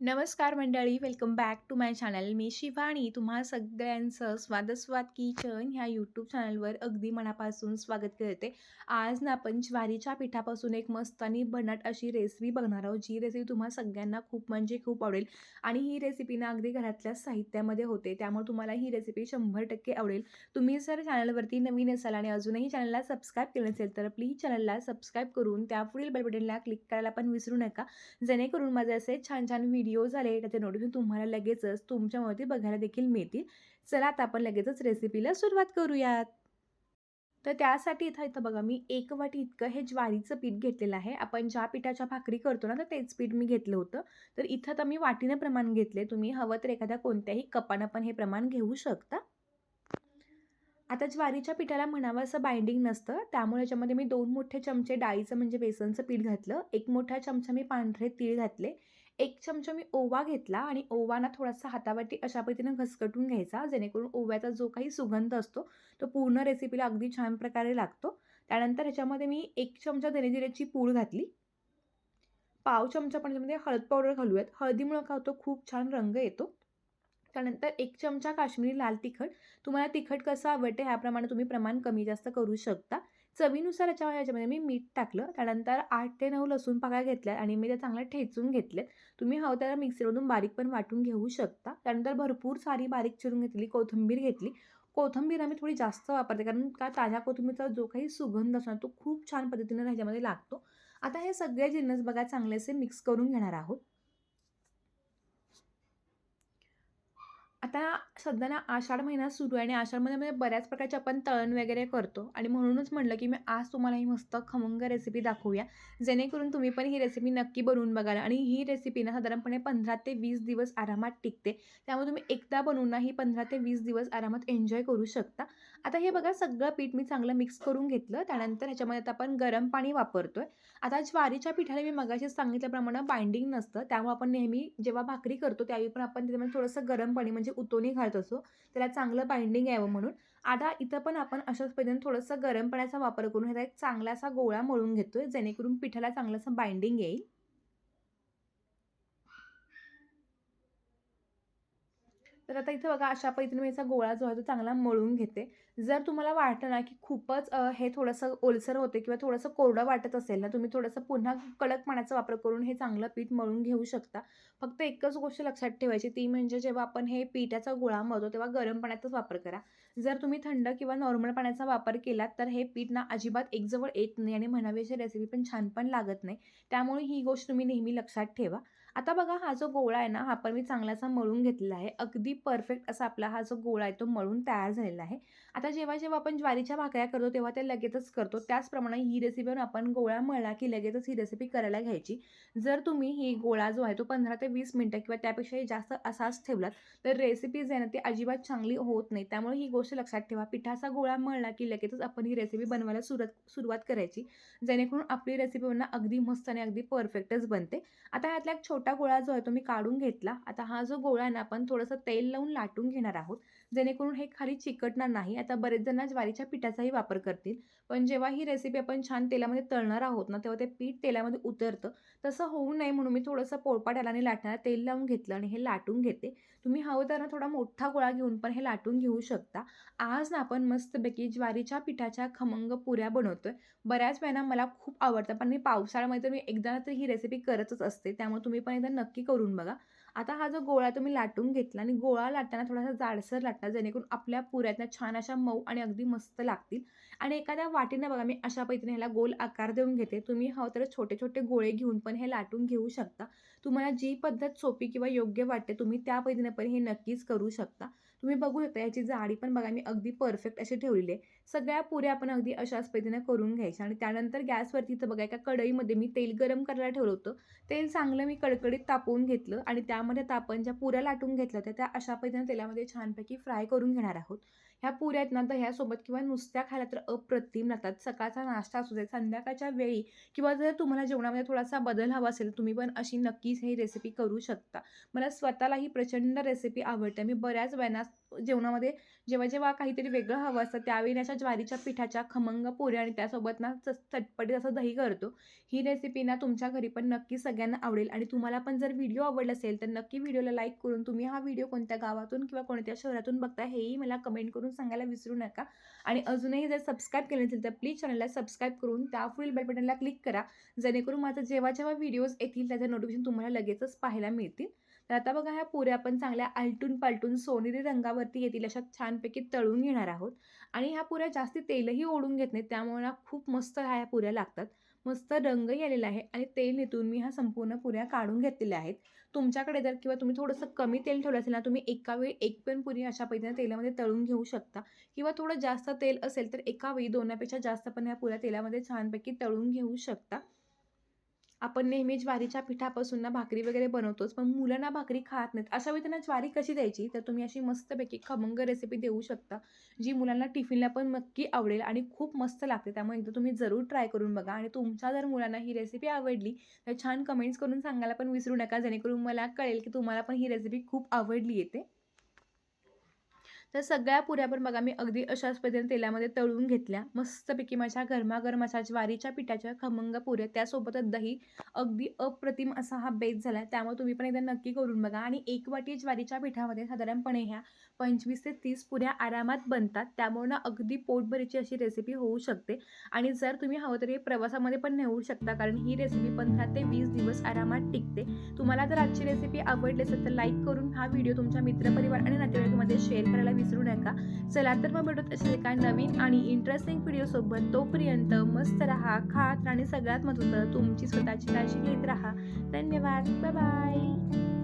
नमस्कार मंडळी welcome back to my channel. मी शिवाणी तुम्हा सगळ्यांचं स्वादस्वाद किचन ह्या यूट्यूब चॅनलवर अगदी मनापासून स्वागत करते. आज ना आपण ज्वारीच्या पिठापासून एक मस्त आणि बनाट अशी रेसिपी बघणार आहोत. जी रेसिपी तुम्हा सगळ्यांना खूप म्हणजे खूप आवडेल. आणि ही रेसिपी ना अगदी घरातल्या साहित्यामध्ये होते. त्यामुळे तुम्हाला ही रेसिपी शंभर टक्के आवडेल. तुम्ही जर चॅनलवरती नवीन असाल आणि अजूनही चॅनलला सबस्क्राईब केलं नसेल तर प्लीज चॅनलला सबस्क्राईब करून त्या पुढील बेल क्लिक करायला पण विसरू नका. जेणेकरून माझे असे छान छान व्हिडिओ झाले त्याचे नोटिफिकेशन तुम्हाला लगेचच तुमच्यामध्ये बघायला देखील मिळतील. चला आता आपण लगेचच रेसिपीला सुरुवात करूयात. तर त्यासाठी इथं इथं बघा मी एक वाटी इतकं हे ज्वारीचं पीठ घेतलेलं आहे. आपण ज्या पिठाच्या भाकरी करतो ना तर तेच पीठ मी घेतलं होतं. तर इथं तर मी वाटीनं प्रमाण घेतले तुम्ही हवं तर एखाद्या कोणत्याही कपानं पण हे प्रमाण घेऊ शकता. आता ज्वारीच्या पिठाला म्हणावं असं बाइंडिंग नसतं. त्यामुळे याच्यामध्ये मी दोन मोठे चमचे डाळीचं म्हणजे बेसनचं पीठ घातलं. एक मोठा चमचा मी पांढरे तीळ घातले. एक चमचा मी ओवा घेतला आणि ओवाना थोडासा हातावरती अशा पद्धतीनं घसकटून घ्यायचा जेणेकरून ओव्याचा जो काही सुगंध असतो तो पूर्ण रेसिपीला अगदी छान प्रकारे लागतो. त्यानंतर ह्याच्यामध्ये मी एक चमचा धनेजिऱ्याची पूड घातली. पाव चमचा पण त्याच्यामध्ये हळद पावडर घालूयात. हळदीमुळं का होतो? खूप छान रंग येतो. त्यानंतर एक चमचा काश्मीरी लाल तिखट. तुम्हाला तिखट कसं आवडते ह्याप्रमाणे तुम्ही प्रमाण कमी जास्त करू शकता. चवीनुसार याच्या याच्यामध्ये मी मीठ टाकलं. त्यानंतर आठ ते नऊ लसूण पाकळ्या घेतल्या आणि मी त्या चांगल्या ठेचून घेतल्यात. तुम्ही हवं त्याला मिक्सरमधून बारीक पण वाटून घेऊ शकता. त्यानंतर भरपूर सारी बारीक चिरून घेतली कोथिंबीर घेतली. कोथिंबीर आम्ही थोडी जास्त वापरते कारण का ताज्या कोथिंबीरचा जो काही सुगंध असणार तो खूप छान पद्धतीनं ह्याच्यामध्ये लागतो. आता हे सगळे जिन्नस बघा चांगले असे मिक्स करून घेणार आहोत. आता सध्या ना आषाढ महिना सुरू आहे आणि आषाढमध्ये म्हणजे बऱ्याच प्रकारचे आपण तळण वगैरे करतो. आणि म्हणूनच म्हटलं की मी आज तुम्हाला ही मस्त खमंग रेसिपी दाखवूया. जेणेकरून तुम्ही पण ही रेसिपी नक्की बनवून बघाल. आणि ही रेसिपी ना साधारणपणे पंधरा ते वीस दिवस आरामात टिकते. त्यामुळे तुम्ही एकदा बनवून ना ही पंधरा ते वीस दिवस आरामात एन्जॉय करू शकता. आता हे बघा सगळं पीठ मी चांगलं मिक्स करून घेतलं. त्यानंतर ह्याच्यामध्ये आता आपण गरम पाणी वापरतोय. आता ज्वारीच्या पिठाला मी मगाशी सांगितल्याप्रमाणे बाइंडिंग नसतं. त्यामुळे आपण नेहमी जेव्हा भाकरी करतो त्यावेळी पण आपण त्याच्यामध्ये थोडंसं गरम पाणी म्हणजे सुतोनी घालत असो त्याला चांगलं बाइंडिंग यावं म्हणून. आता इथं पण आपण अशाच पद्धतीने थोडंसं गरम पाण्याचा वापर करून ह्याचा एक चांगलासा गोळा मळून घेतोय जेणेकरून पिठाला चांगलंसं बाइंडिंग येईल. तर आता इथं बघा अशा पद्धतीने मी याचा गोळा जो आहे तो चांगला मळून घेते. जर तुम्हाला वाटतं ना की खूपच हे थोडंसं ओलसर होते किंवा थोडंसं कोरडं वाटत असेल ना तुम्ही थोडंसं पुन्हा कडक पाण्याचा वापर करून हे चांगलं पीठ मळून घेऊ शकता. फक्त एकच गोष्ट लक्षात ठेवायची ती म्हणजे जेव्हा आपण हे पिठाचा गोळा मळतो तेव्हा गरम पाण्याचाच वापर करा. जर तुम्ही थंड किंवा नॉर्मल पाण्याचा वापर केलात तर हे पीठ ना अजिबात एकजवळ येत नाही आणि म्हणावी अशी रेसिपी पण छान पण लागत नाही. त्यामुळे ही गोष्ट तुम्ही नेहमी लक्षात ठेवा. आता बघा हा जो गोळा आहे ना हा पण मी चांगलासा मळून घेतलेला आहे. अगदी परफेक्ट असा आपला हा जो गोळा आहे तो मळून तयार झालेला आहे. आता जेव्हा जेव्हा आपण ज्वारीच्या भाकऱ्या करतो तेव्हा ते लगेचच करतो. त्याचप्रमाणे ही रेसिपीवर आपण गोळा मळला की लगेचच ही रेसिपी करायला घ्यायची. जर तुम्ही ही गोळा जो आहे तो पंधरा ते वीस मिनटं किंवा त्यापेक्षाही जास्त असाच ठेवलात तर रेसिपी जे आहे ना ती अजिबात चांगली होत नाही. त्यामुळे ही गोष्ट लक्षात ठेवा. पिठाचा गोळा मळला की लगेचच आपण ही रेसिपी बनवायला सुरुवात सुरुवात करायची. जेणेकरून आपली रेसिपी बनणं अगदी मस्त आणि अगदी परफेक्टच बनते. आता ह्यातला एक छोटा गोळा जो आहे तो मी काढून घेतला. आता हा जो गोळा आहे ना आपण थोडंसं तेल लावून लाटून घेणार आहोत. जेणेकरून हे खाली चिकटणार नाही. आता बरेच जण ज्वारीच्या पिठाचाही वापर करतील. पण जेव्हा ही रेसिपी आपण छान तेलामध्ये तळणार आहोत ना तेव्हा ते पीठ तेलामध्ये उतरतं. तसं होऊ नये म्हणून मी थोडंसं पोळपाट आणि लाटणार तेल लावून घेतलं आणि हे लाटून घेते. तुम्ही हवं तर ना थोडा मोठा गोळा घेऊन पण हे लाटून घेऊ शकता. आज ना आपण मस्तपैकी ज्वारीच्या पिठाच्या खमंग पुऱ्या बनवतोय. बऱ्याच वेळा मला खूप आवडतं. पण मी पावसाळ्यामध्ये तर मी एकदा तर ही रेसिपी करतच असते. त्यामुळे तुम्ही पण एकदा नक्की करून बघा. आता हा जो गोळा तुम्ही लाटून घेतला आणि गोळा लाटताना थोडासा जाडसर लाटला जेणेकरून आपल्या पुऱ्यातल्या छान अशा मऊ आणि अगदी मस्त लागतील. आणि एखाद्या वाटीनं बघा मी अशा पद्धतीने ह्याला गोल आकार देऊन घेते. तुम्ही हवं तर छोटे छोटे गोळे घेऊन पण हे लाटून घेऊ शकता. तुम्हाला जी पद्धत सोपी किंवा योग्य वाटते तुम्ही त्या पद्धतीने पण हे नक्कीच करू शकता. तुम्ही बघू शकता याची जाडी पण बघा मी अगदी परफेक्ट अशी ठेवलेली आहे. सगळ्या पुऱ्या आपण अगदी अशाच पद्धतीने करून घ्यायच्या. आणि त्यानंतर गॅसवरती इथं बघा एका कढईमध्ये मी तेल गरम करायला ठेवलं होतं. तेल चांगलं मी कडकडीत तापवून घेतलं आणि त्यामध्ये तापण ज्या पुऱ्या लाटून घेतल्या होत्या त्या अशा पद्धतीने तेलामध्ये छानपैकी फ्राय करून घेणार आहोत. ह्या पुऱ्या आहेत ना दह्यासोबत किंवा नुसत्या खायला तर अप्रतिम लागतात सकाळचा नाश्ता असू दे संध्याकाळच्या वेळी किंवा जर तुम्हाला जेवणामध्ये थोडासा बदल हवा असेल तुम्ही पण अशी नक्कीच ही रेसिपी करू शकता. मला स्वतःला ही प्रचंड रेसिपी आवडते. मी बऱ्याच वेळा जेवणामध्ये जेव्हा जेव्हा काहीतरी वेगळं हवं असतं त्यावेळी अशा ज्वारीच्या पिठाच्या खमंग पुऱ्या आणि त्यासोबत ना च चटपटीत असं दही करतो. ही रेसिपी ना तुमच्या घरी पण नक्की सगळ्यांना आवडेल आणि तुम्हाला पण जर व्हिडिओ आवडला असेल तर नक्की व्हिडिओला लाईक करून तुम्ही हा व्हिडिओ कोणत्या गावातून किंवा कोणत्या शहरातून बघता हेही मला कमेंट करून सांगायला विसरू नका. आणि अजूनही जर सबस्क्राईब केलं नसेल तर प्लीज चॅनलला सबस्क्राईब करून त्या पुढील बेल बटनला क्लिक करा. जेणेकरून माझं जेव्हा जेव्हा व्हिडिओज येतील त्याचं नोटिफिकेशन तुम्हाला लगेचच पाहायला मिळतील. तर आता बघा ह्या पुऱ्या आपण चांगल्या आलटून पालटून सोनेरी रंगावरती येतील अशा छानपैकी तळून घेणार आहोत. आणि ह्या पुऱ्या जास्ती तेलही ओढून घेत नाहीत त्यामुळे ना खूप मस्त ह्या पुऱ्या लागतात. मस्त रंगही आलेला आहे आणि तेल नितून मी ह्या संपूर्ण पुऱ्या काढून घेतलेल्या आहेत. तुमच्याकडे जर किंवा तुम्ही थोडंसं कमी तेल ठेवलं असेल ना तुम्ही एका वेळी एक पण पुरी अशा पद्धतीने तेलामध्ये तळून घेऊ शकता. किंवा थोडं जास्त तेल असेल तर एका वेळी दोनापेक्षा जास्त पण ह्या पुऱ्या तेलामध्ये छानपैकी तळून घेऊ शकता. आपण नेहमी ज्वारीच्या पिठापासून ना भाकरी वगैरे बनवतोच पण मुलं ना भाकरी खात नाहीत. अशा वेळी त्यांना ज्वारी कशी द्यायची? तर तुम्ही अशी मस्तपैकी खमंग रेसिपी देऊ शकता जी मुलांना टिफिनला पण नक्की आवडेल आणि खूप मस्त लागते. त्यामुळे एकदा तुम्ही जरूर ट्राय करून बघा. आणि तुमच्या जर मुलांना ही रेसिपी आवडली तर छान कमेंट्स करून सांगायला पण विसरू नका. जेणेकरून मला कळेल की तुम्हाला पण ही रेसिपी खूप आवडली येते. तर सगळ्या पुऱ्या पण बघा मी अगदी अशाच पद्धतीने तेलामध्ये तळून घेतल्या. मस्तपैकी माझ्या गरमागरम अशा ज्वारीच्या पिठाच्या खमंग पुऱ्या त्यासोबतच दही. अगदी अप्रतिम असा हा बेस झाला आहे त्यामुळे तुम्ही पण एकदा नक्की करून बघा. आणि एक वाटी ज्वारीच्या पिठामध्ये साधारणपणे ह्या पंचवीस ते तीस पुऱ्या आरामात बनतात. त्यामुळे ना अगदी पोटभरीची अशी रेसिपी होऊ शकते. आणि जर तुम्ही हवं तरी प्रवासामध्ये पण नेऊ शकता. कारण ही रेसिपी पंधरा ते वीस दिवस आरामात टिकते. तुम्हाला जर आजची रेसिपी आवडली असेल तर लाईक करून हा व्हिडिओ तुमच्या मित्रपरिवार आणि नातेवाईकांमध्ये शेअर करायला विसरू नका. चला तर मग भेटत असेल एका नवीन आणि इंटरेस्टिंग व्हिडिओसोबत तोपर्यंत मस्त राहा खात आणि सगळ्यात महत्त्वाचं तुमची स्वतःची काळजी घेत राहा. धन्यवाद. Bye bye